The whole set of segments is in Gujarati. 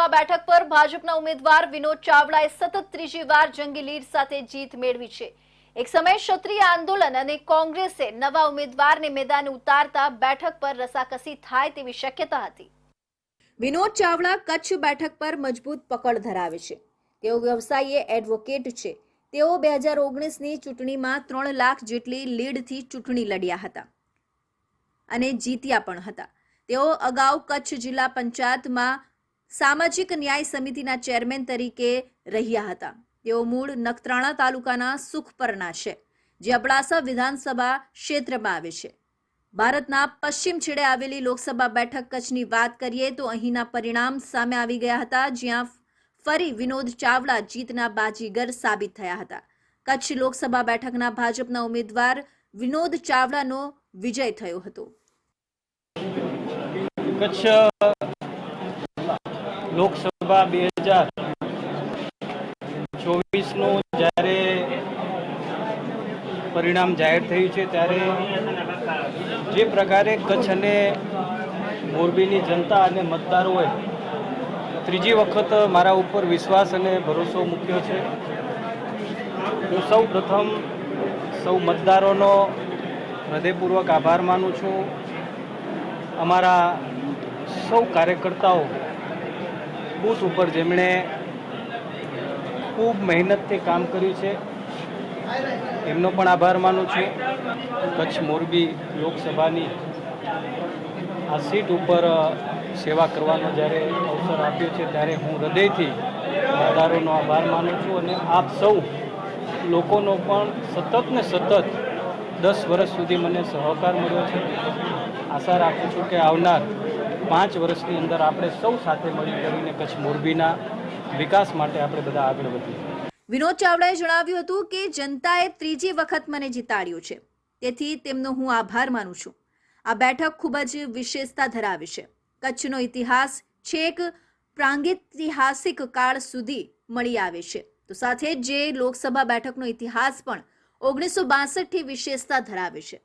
લોકસભા બેઠક પર ભાજપના ઉમેદવાર વિનોદ ચાવડાએ સતત ત્રીજી વાર જંગી લીડ સાથે જીત મેળવી છે. એક સમયે ક્ષત્રિય આંદોલન અને કોંગ્રેસે નવા ઉમેદવારને મેદાને ઉતારતા બેઠક પર રસાકસી થાય તેવી શક્યતા હતી. વિનોદ ચાવડા કચ્છ બેઠક પર મજબૂત પકડ ધરાવે છે. તેઓ વ્યવસાયે એડવોકેટ છે. તેઓ બે હજાર ઓગણીસની ચૂંટણીમાં ત્રણ લાખ જેટલી લીડથી ચૂંટણી લડ્યા હતા અને જીત્યા પણ હતા. તેઓ અગાઉ કચ્છ જિલ્લા પંચાયતમાં સામાજિક ન્યાય સમિતિના ચેરમેન તરીકે રહ્યા હતા. તેઓ મૂળ નખત્રાણા તાલુકાના સુખપરના છે, જે અબડાસા વિધાનસભા ક્ષેત્રમાં આવે છે. ભારતના પશ્ચિમ છેડે આવેલી લોકસભા બેઠક કચ્છની વાત કરીએ તો અહીંના પરિણામ સામે આવી ગયા હતા, જ્યાં ફરી વિનોદ ચાવડા જીતના બાજીગર સાબિત થયા હતા. કચ્છ લોકસભા બેઠકના ભાજપના ઉમેદવાર વિનોદ ચાવડાનો વિજય થયો હતો. કચ્છ લોકસભા બે હજાર ચોવીસનું જ્યારે પરિણામ જાહેર થયું છે, ત્યારે જે પ્રકારે કચ્છ અને મોરબીની જનતા અને મતદારોએ ત્રીજી વખત મારા ઉપર વિશ્વાસ અને ભરોસો મૂક્યો છે. હું સૌ પ્રથમ સૌ મતદારોનો હૃદયપૂર્વક આભાર માનું છું. અમારા સૌ કાર્યકર્તાઓ બૂથ ઉપર જેમણે ખૂબ મહેનતથી કામ કર્યું છે. એમનો પણ આભાર માનું છું. કચ્છ મોરબી લોકસભાની આ સીટ ઉપર સેવા કરવાનો જ્યારે અવસર આપ્યો છે ત્યારે હું હૃદયથી મતદારોનો આભાર માનું છું અને આપ સૌ લોકોનો પણ સતત ને સતત દસ વર્ષ સુધી મને સહકાર મળ્યો છે. આશા રાખું છું કે આવનાર પાંચ વર્ષની અંદર આપણે સૌ સાથે મળી કરીને કચ્છ મોરબીના વિકાસ માટે આપણે બધા આગળ વધીએ. વિનોદ ચાવડાએ જણાવ્યું હતું કે જનતાએ ત્રીજી વખત મને જીતાડ્યો છે. તેથી તેમનો હું આભાર માનું છું. આ બેઠક ખૂબ જ વિશેષતા ધરાવે છે. કચ્છનો ઇતિહાસ છેક પ્રાંગિતિહાસિક કાળ સુધી મળી આવે છે. તો સાથે જ લોકસભા બેઠકનો ઇતિહાસ પણ ઓગણીસો બાસઠથી વિશેષતા ધરાવે છે.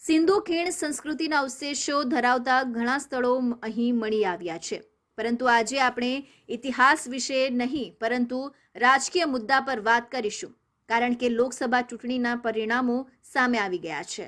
સિંધુ ખીણ સંસ્કૃતિના અવશેષો ધરાવતા ઘણા સ્થળો અહીં મળી આવ્યા છે. પરંતુ આજે આપણે ઇતિહાસ વિશે નહીં, પરંતુ રાજકીય મુદ્દા પર વાત કરીશું, કારણ કે લોકસભા ચૂંટણીના પરિણામો સામે આવી ગયા છે.